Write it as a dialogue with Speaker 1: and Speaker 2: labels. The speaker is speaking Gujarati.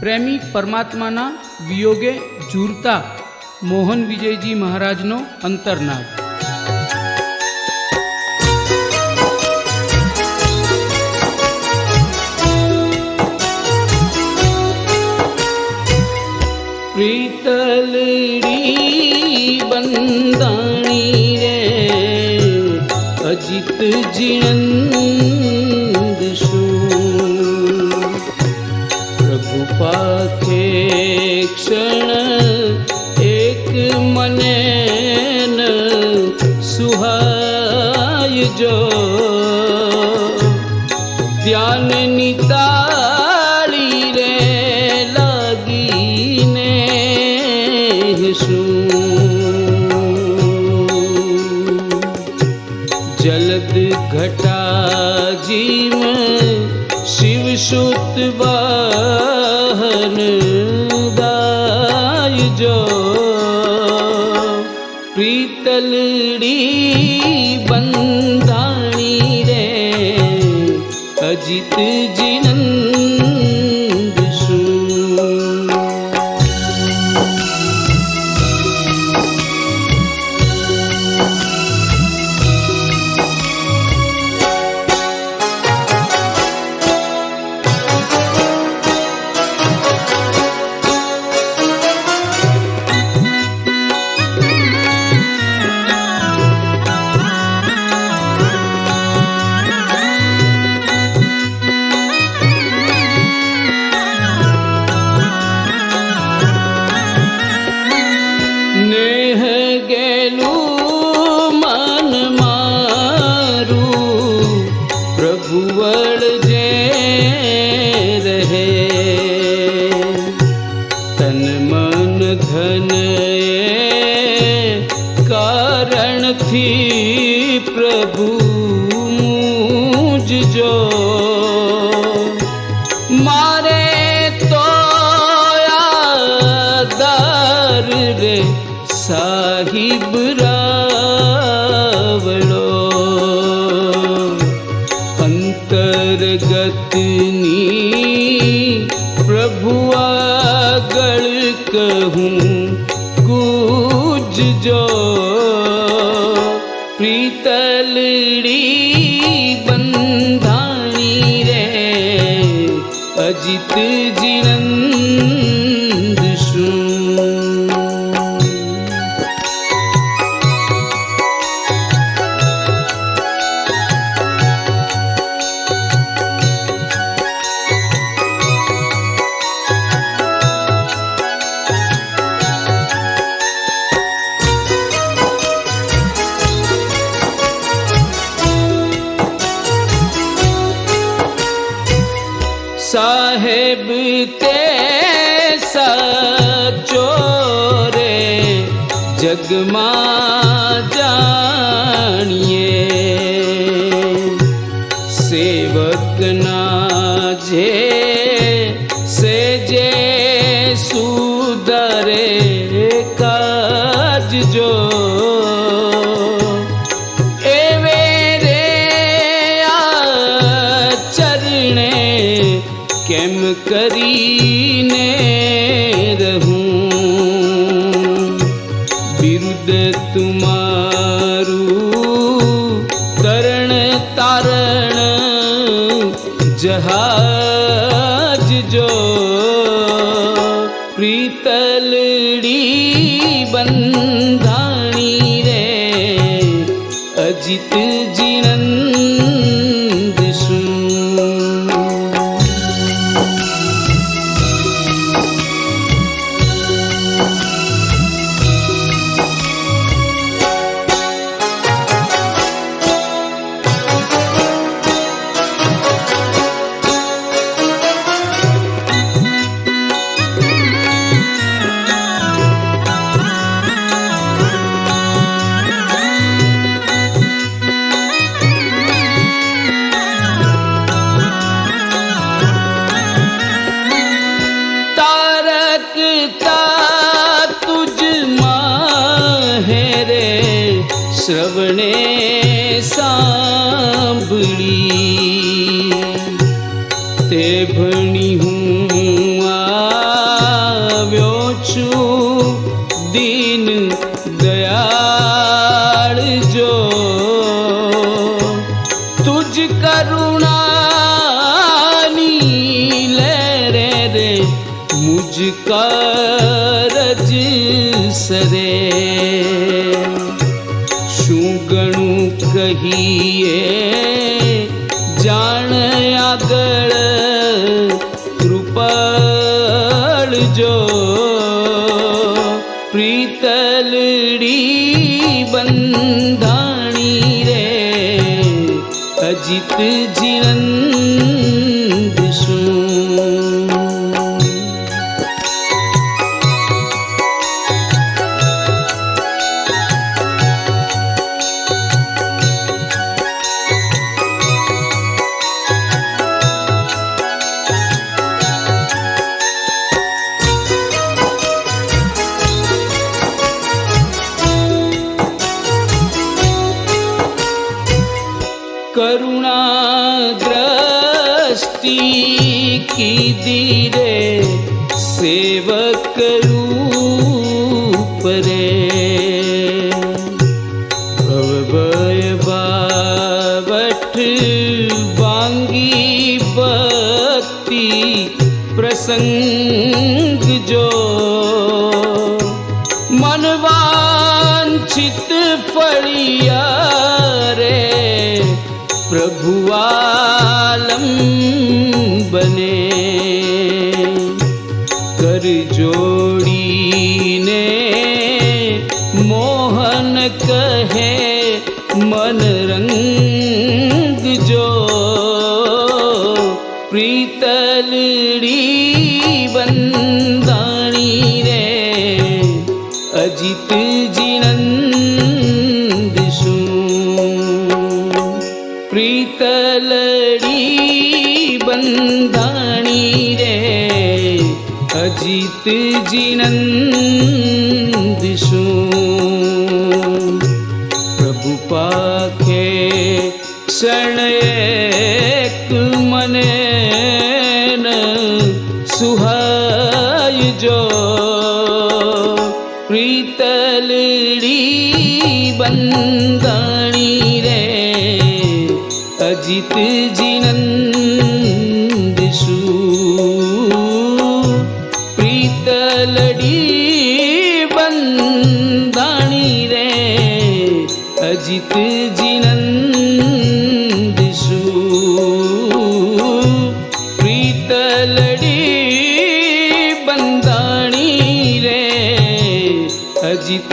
Speaker 1: પ્રેમી પરમાત્માના વિયોગે ઝૂરતા મોહન વિજયજી મહારાજનો અંતરનાદ. પ્રીતલડી બંદાણી રે અજિત જીણંદ ક્ષણ એક મને સુહાય જો ધ્યાનની તાળી રે લાગીને શું જલદ ઘટા જીવ શિવ સુત વાહન પ્રીતલડી બંધાણી રે અજિત જીનંદ મારે તો યાદાર રે સાહિબ રાવળો અંતર્ગતની પ્રભુ આગળ કહું ગુજજો પ્રીતલડી दिनम् જગમાં જાણીએ. સેવકના જે સેજે સુધરે કાજ જો जहाज जो प्रीतलड़ी प्रीतली रे अजित શ્રવણે સાંભળી. તે ભણી હું આવ્યો છું, દિન દયાળ જો. તુજ કરુણાની લે રે, મુજ કરજ સરે. ગણું કહીએ જાણ આગળ કૃપાળ જો. પ્રીતલડી બંધાણી રે અજિત જીવંત કરુણા દ્રષ્ટિ કીધી રે સેવક રૂપરે ભવભય બાવઠ વાંગી ભક્તિ પ્રસંગ પ્રભુઆલમ બને. કર જોડીને મોહન કહે મન રંગ જો. પ્રીતલડી બંધાણી बन्दाणी रे अजित जिनन्दशु प्रभुपा शरण અજિત